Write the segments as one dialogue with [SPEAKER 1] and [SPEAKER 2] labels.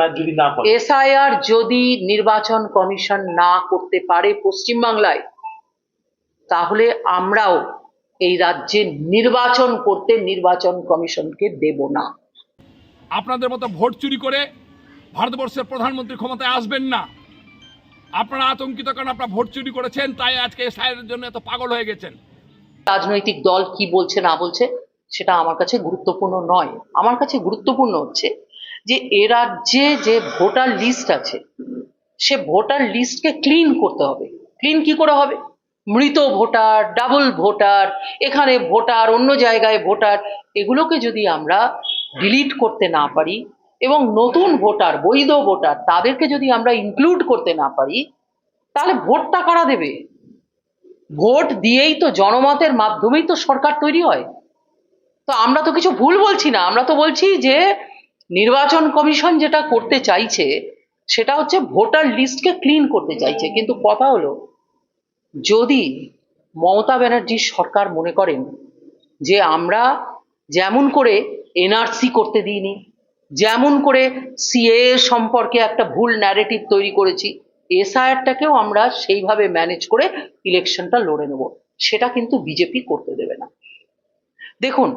[SPEAKER 1] না যদি না করে
[SPEAKER 2] এসআইআর যদি নির্বাচন কমিশন না করতে পারে পশ্চিমবাংলায় তাহলে আমরাও এই রাজ্যে নির্বাচন করতে নির্বাচন কমিশনকে দেব না।
[SPEAKER 3] আপনাদের মতো ভোট চুরি করে ভারতবর্ষের প্রধানমন্ত্রী ক্ষমতায় আসবেন না। আপনারা আতঙ্কিত কারণ আপনারা ভোট চুরি করেছেন তাই আজকে এসআইয়ের জন্য এত পাগল হয়ে গেছেন।
[SPEAKER 2] রাজনৈতিক দল কি বলছে না বলছে সেটা আমার কাছে গুরুত্বপূর্ণ নয়। আমার কাছে গুরুত্বপূর্ণ হচ্ছে যে এ রাজ্যে যে ভোটার লিস্ট আছে, সে ভোটার লিস্টকে ক্লিন করতে হবে। ক্লিন কি করে হবে? মৃত ভোটার ডাবল ভোটার, এখানে ভোটার, অন্য জায়গায় ভোটার, এগুলোকে যদি আমরা ডিলিট করতে না পারি এবং নতুন ভোটার, বৈধ ভোটার তাদেরকে যদি আমরা ইনক্লুড করতে না পারি, তাহলে ভোটটা কারা দেবে? ভোট দিয়েই তো জনমতের মাধ্যমেই তো সরকার তৈরি হয়। তো আমরা তো কিছু ভুল বলছি না, আমরা তো বলছি যে নির্বাচন কমিশন যেটা করতে চাইছে, সেটা হচ্ছে ভোটার লিস্টকে ক্লিন করতে চাইছে। কিন্তু কথা হলো, যদি মমতা ব্যানার্জির সরকার মনে করেন যে আমরা যেমন করে এনআরসি করতে দিইনি, যেমন করে সিএ সম্পর্কে একটা ভুল ন্যারেটিভ তৈরি করেছি, এসআইআরটাকেও আমরা সেইভাবে ম্যানেজ করে ইলেকশনটা লড়ে নেব। সেটা কিন্তু বিজেপি করতে দেবে না। দেখুন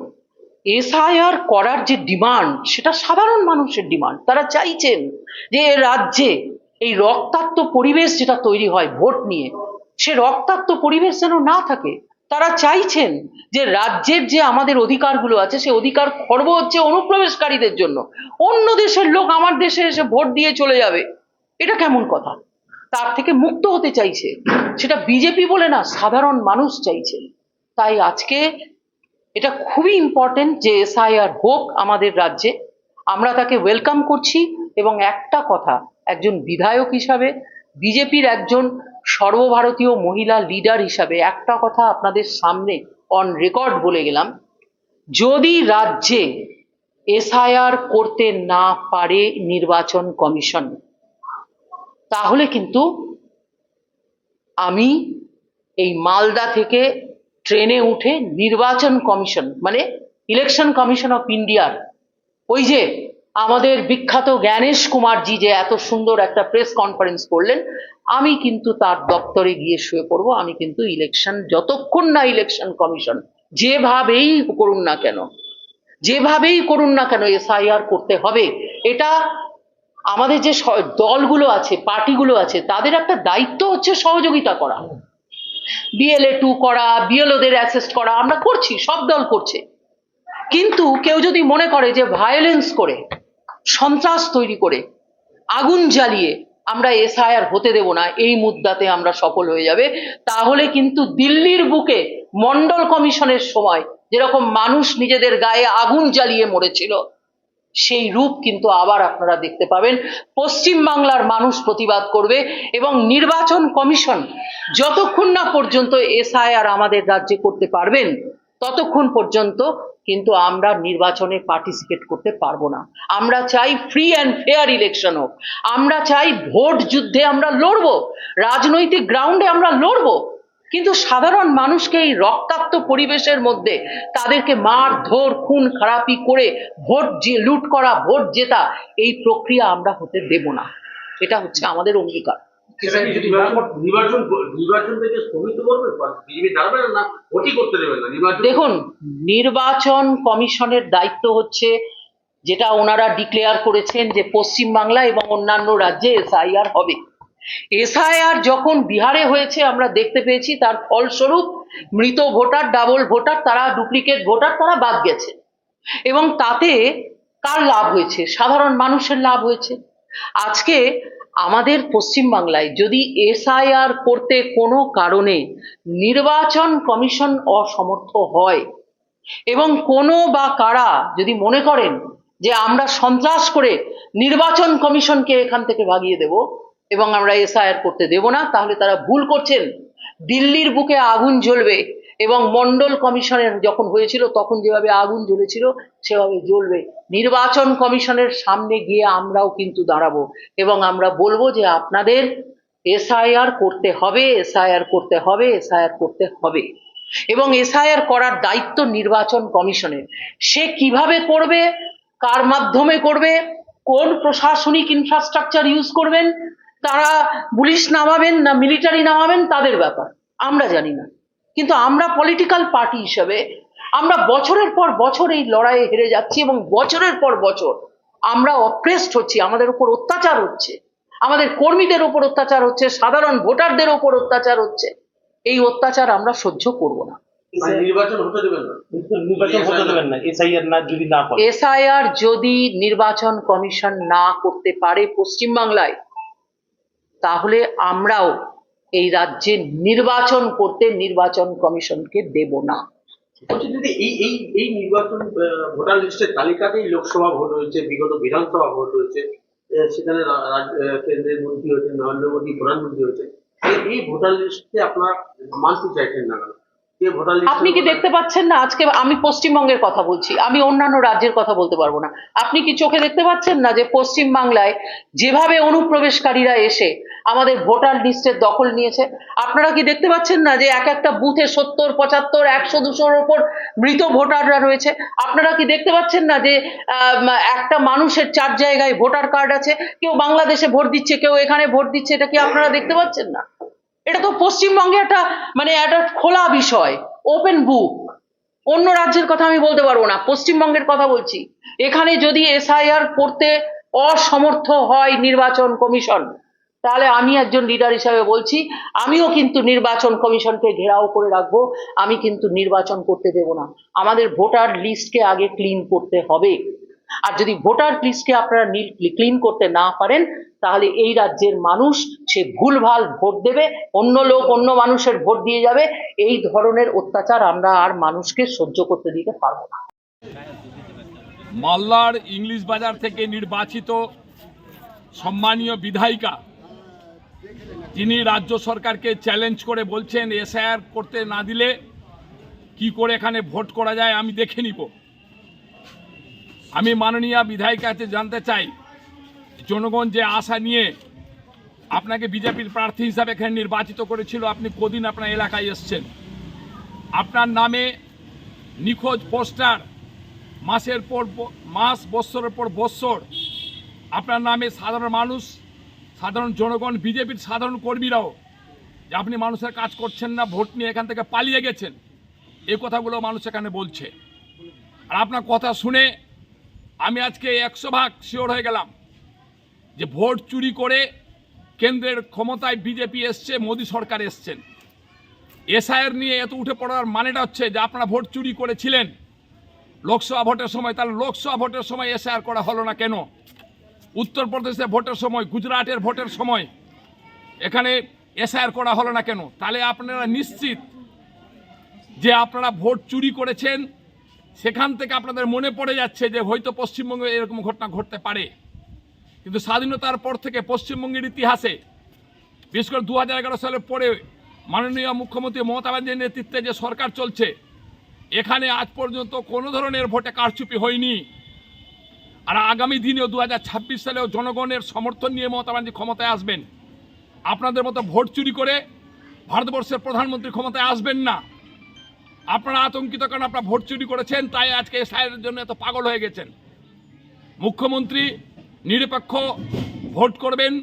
[SPEAKER 2] এসআইআর করার যে ডিমান্ড, সেটা সাধারণ মানুষের ডিমান্ড। তারা চাইছেন যে রাজ্যে এই রক্তাক্ত পরিবেশ যেটা তৈরি হয় ভোট নিয়ে, সে রক্তাক্ত পরিবেশ যেন না থাকে। তারা চাইছেন যে রাজ্যের যে আমাদের অধিকারগুলো আছে, সে অধিকার খর্ব হচ্ছে অনুপ্রবেশকারীদের জন্য। অন্য দেশের লোক আমার দেশে এসে ভোট দিয়ে চলে যাবে। এটা কেমন কথা? তার থেকে মুক্ত হতে চাইছে। সেটা বিজেপি বলে না, সাধারণ মানুষ চাইছেন তাই আজকে এটা খুবই ইম্পর্টেন্ট যে এসআইআর হোক আমাদের রাজ্যে। আমরা তাকে ওয়েলকাম করছি এবং একটা কথা, একজন বিধায়ক হিসাবে, বিজেপির একজন সর্বভারতীয় মহিলা লিডার হিসাবে একটা কথা আপনাদের সামনে অন রেকর্ড বলে গেলাম, যদি রাজ্যে এসআইআর করতে না পারে নির্বাচন কমিশন, তাহলে কিন্তু আমি এই মালদা থেকে ট্রেনে উঠে নির্বাচন কমিশন মানে ইলেকশন কমিশন অফ ইন্ডিয়ার ওই যে আমাদের বিখ্যাত জ্ঞানেশ কুমারজি যে এত সুন্দর একটা প্রেস কনফারেন্স করলেন, আমি কিন্তু তার দপ্তরে গিয়ে শুয়ে পড়ব, আমি কিন্তু ইলেকশন যতক্ষণ না ইলেকশন কমিশন যেভাবেই করুন না কেন, যেভাবেই করুন না কেন এসআইআর করতে হবে, এটা আমাদের যে দলগুলো আছে, পার্টিগুলো আছে, তাদের একটা দায়িত্ব হচ্ছে সহযোগিতা করা। বিএলএ টু করা বিএলওদের অ্যাসেস্ট করা, আমরা করছি, সব দল করছে। কিন্তু কেউ যদি মনে করে যে ভায়োলেন্স করে, সন্ত্রাস তৈরি করে, আগুন জ্বালিয়ে আমরা এসআইআর হতে দেব না, এই মুদ্রাতে আমরা সফল হয়ে যাবে, তাহলে কিন্তু দিল্লির বুকে মন্ডল কমিশনের সময় যেরকম মানুষ নিজেদের গায়ে আগুন জ্বালিয়ে মরেছিল সেই রূপ কিন্তু আবার আপনারা দেখতে পাবেন। পশ্চিম বাংলার মানুষ প্রতিবাদ করবে এবং নির্বাচন কমিশন যতক্ষণ না পর্যন্ত এসআইআর আমাদের রাজ্যে করতে পারবেন, ততক্ষণ পর্যন্ত কিন্তু আমরা নির্বাচনে পার্টিসিপেট করতে পারব না। আমরা চাই ফ্রি অ্যান্ড ফেয়ার ইলেকশন হোক। আমরা চাই ভোট যুদ্ধে আমরা লড়বো। রাজনৈতিক গ্রাউন্ডে আমরা লড়বো। কিন্তু সাধারণ মানুষকে এই রক্তাক্ত পরিবেশের মধ্যে তাদেরকে মার ধর খুন খারাপি করে ভোট যে- লুট করা ভোট জেতা এই প্রক্রিয়া আমরা হতে দেব না। এটা হচ্ছে আমাদের অঙ্গীকার। দেখুন নির্বাচন কমিশনের দায়িত্ব হচ্ছে যেটা ওনারা ডিক্লেয়ার করেছেন যে পশ্চিম বাংলা এবং অন্যান্য রাজ্যে এসআইআর হবে। এসআইআর যখন বিহারে হয়েছে, আমরা দেখতে পেয়েছি, তার ফলস্বরূপ মৃত ভোটার ডাবল ভোটার, তারা ডুপ্লিকেট ভোটার, তারা বাদ গেছে। এবং তাতে কার লাভ হয়েছে? সাধারণ মানুষের লাভ হয়েছে। আজকে আমাদের পশ্চিমবাংলায় যদি এসআইআর করতে কোনো কারণে নির্বাচন কমিশন অসমর্থ হয়, এবং কোনো বা কারা যদি মনে করেন যে আমরা সন্ত্রাস করে নির্বাচন কমিশনকে এখান থেকে ভাগিয়ে দেব এবং আমরা এসআইআর করতে দেব না, তাহলে তারা ভুল করছেন। দিল্লির বুকে আগুন জ্বলবে এবং মন্ডল কমিশনের যখন হয়েছিল, তখন যেভাবে আগুন জ্বলেছিল, সেভাবে জ্বলবে। নির্বাচন কমিশনের সামনে গিয়ে আমরাও কিন্তু দাঁড়াবো এবং আমরা বলব যে আপনাদের এসআইআর করতে হবে, এসআইআর করতে হবে, এসআইআর করতে হবে। এবং এসআইআর করার দায়িত্ব নির্বাচন কমিশনের। সে কীভাবে করবে, কার মাধ্যমে করবে, কোন প্রশাসনিক ইনফ্রাস্ট্রাকচার ইউজ করবেন তারা পুলিশ নামাবেন না মিলিটারি নামাবেন তাদের ব্যাপার। আমরা জানি না। কিন্তু আমরা পলিটিক্যাল পার্টি হিসেবে আমরা বছরের পর বছর এই লড়াইয়ে হেরে যাচ্ছি এবং বছরের পর বছর আমরা অপ্রেসড হচ্ছি আমাদের উপর অত্যাচার হচ্ছে। আমাদের কর্মীদের উপর অত্যাচার হচ্ছে সাধারণ ভোটারদের উপর অত্যাচার হচ্ছে। এই অত্যাচার আমরা সহ্য করব না।
[SPEAKER 1] মানে নির্বাচন হতে দেবেন না
[SPEAKER 4] নির্বাচন হতে দেবেন না। এসআইআর না যদি না করে।
[SPEAKER 2] এসআইআর যদি নির্বাচন কমিশন না করতে পারে পশ্চিমবাংলায় তাহলে আমরাও এই রাজ্যে নির্বাচন করতে নির্বাচন কমিশনকে দেব না।
[SPEAKER 1] এই এই এই নির্বাচন ভোটার তালিকাতেই লোকসভা ভোট বিগত বিধানসভা ভোট সেখানে কেন্দ্রের মন্ত্রী হয়েছে নরেন্দ্র প্রধানমন্ত্রী এই- এই ভোটার লিস্টে আপনার মানতে চাইছেন না
[SPEAKER 2] আপনি কি দেখতে পাচ্ছেন না? আজকে আমি পশ্চিমবঙ্গের কথা বলছি। আমি অন্যান্য রাজ্যের কথা বলতে পারব না। আপনি কি চোখে দেখতে পাচ্ছেন না যে পশ্চিম বাংলায় যেভাবে অনুপ্রবেশকারীরা এসে আমাদের ভোটার লিস্টের দখল নিয়েছে? আপনারা কি দেখতে পাচ্ছেন না যে এক একটা বুথে সত্তর পঁচাত্তর একশো দুশোর ওপর মৃত ভোটাররা রয়েছে? আপনারা কি দেখতে পাচ্ছেন না যে একটা মানুষের চার জায়গায় ভোটার কার্ড আছে? কেউ বাংলাদেশে ভোট দিচ্ছে কেউ এখানে ভোট দিচ্ছে এটা কি আপনারা দেখতে পাচ্ছেন না? এটা তো পশ্চিমবঙ্গে একটা মানে একটা খোলা বিষয় ওপেন বুক অন্য রাজ্যের কথা আমি বলতে পারব না, পশ্চিমবঙ্গের কথা বলছি। এখানে যদি এসআইআর করতে অসমর্থ হয় নির্বাচন কমিশন, তাহলে আমি একজন লিডার হিসাবে বলছি, আমিও কিন্তু নির্বাচন কমিশনকে ঘেরাও করে রাখব, আমি কিন্তু নির্বাচন করতে দেব না। আমাদের ভোটার লিস্টকে আগে ক্লিন করতে হবে। আর যদি ভোটার লিস্টকে আপনারা ক্লিন করতে না পারেন, তাহলে এই রাজ্যের মানুষ সে ভুলভাল ভোট দেবে, অন্য লোক, অন্য মানুষের ভোট দিয়ে যাবে। এই ধরনের অত্যাচার আমরা আর মানুষকে সহ্য করতে দিতে পারব না।
[SPEAKER 3] মালদার ইংলিশ বাজার থেকে নির্বাচিত সম্মানীয় বিধায়িকা তিনি রাজ্য সরকারকে চ্যালেঞ্জ করে বলছেন, এসআইআর করতে না দিলে কি করে এখানে ভোট করা যায়, আমি দেখে নিব। আমি মাননীয় বিধায়িকাতে জানতে চাই, জনগণ যে আশা নিয়ে আপনাকে বিজেপির প্রার্থী হিসাবে এখানে নির্বাচিত করেছিল, আপনি কদিন আপনার এলাকায় এসছেন? আপনার নামে নিখোঁজ পোস্টার, মাসের পর মাস বৎসরের পর বৎসর আপনার নামে সাধারণ মানুষ, সাধারণ জনগণ, বিজেপির সাধারণ কর্মীরাও যে আপনি মানুষের কাজ করছেন না, ভোট নিয়ে এখান থেকে পালিয়ে গেছেন এই কথাগুলো মানুষ এখানে বলছে। আর আপনার কথা শুনে আমি আজকে একশো ভাগ শিওর হয়ে গেলাম যে ভোট চুরি করে কেন্দ্রের ক্ষমতায় বিজেপি এসছে, মোদী সরকার এসছেন। এসআইয়ের নিয়ে এত উঠে পড়ার মানেটা হচ্ছে যে আপনারা ভোট চুরি করেছিলেন। লোকসভা ভোটের সময়, তাহলে লোকসভা ভোটের সময় এসআইআর করা হলো না কেন? উত্তরপ্রদেশে ভোটের সময়, গুজরাটের ভোটের সময় এখানে এসআইআর করা হলো না কেন? তাহলে আপনারা নিশ্চিত যে আপনারা ভোট চুরি করেছেন সেখান থেকে আপনাদের মনে পড়ে যাচ্ছে যে হয়তো পশ্চিমবঙ্গে এরকম ঘটনা ঘটতে পারে। কিন্তু স্বাধীনতার পর থেকে পশ্চিমবঙ্গের ইতিহাসে, বিশেষ করে দু হাজার এগারো সালের পরে মাননীয় মুখ্যমন্ত্রী মমতা ব্যানার্জির নেতৃত্বে যে সরকার চলছে, এখানে আজ পর্যন্ত কোনো ধরনের ভোটে কারচুপি হয়নি। আর আগামী দিনেও দু হাজার ছাব্বিশ সালেও জনগণের সমর্থন নিয়ে মমতা ব্যানার্জি ক্ষমতায় আসবেন। আপনাদের মতো ভোট চুরি করে ভারতবর্ষের প্রধানমন্ত্রী ক্ষমতায় আসবেন না। আপনারা আতঙ্কিত কারণ আপনারা ভোট চুরি করেছেন, তাই আজকে এসআইয়ের জন্য এত পাগল হয়ে গেছেন। মুখ্যমন্ত্রী নিরপেক্ষ ভোট করবেন,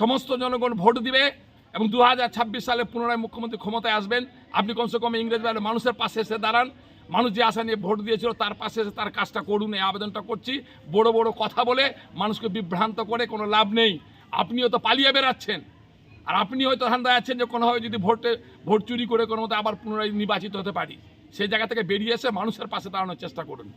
[SPEAKER 3] সমস্ত জনগণ ভোট দিবে এবং দু হাজার ছাব্বিশ সালে পুনরায় মুখ্যমন্ত্রী ক্ষমতায় আসবেন। আপনি কমসে কম ইংরেজ বাংলার মানুষের পাশে এসে দাঁড়ান। মানুষ যে আশা নিয়ে ভোট দিয়েছিল, তার পাশে এসে তার কাজটা করুন, এই আবেদনটা করছি। বড় বড় কথা বলে মানুষকে বিভ্রান্ত করে কোনো লাভ নেই। আপনিও তো পালিয়ে বেড়াচ্ছেন। আর আপনি হয়তো ধান্দায় আছেন যে কোনোভাবে যদি ভোটে, ভোট চুরি করে কোনো মতো আবার পুনরায় নির্বাচিত হতে পারি, সেই জায়গা থেকে বেরিয়ে এসে মানুষের পাশে দাঁড়ানোর চেষ্টা করুন।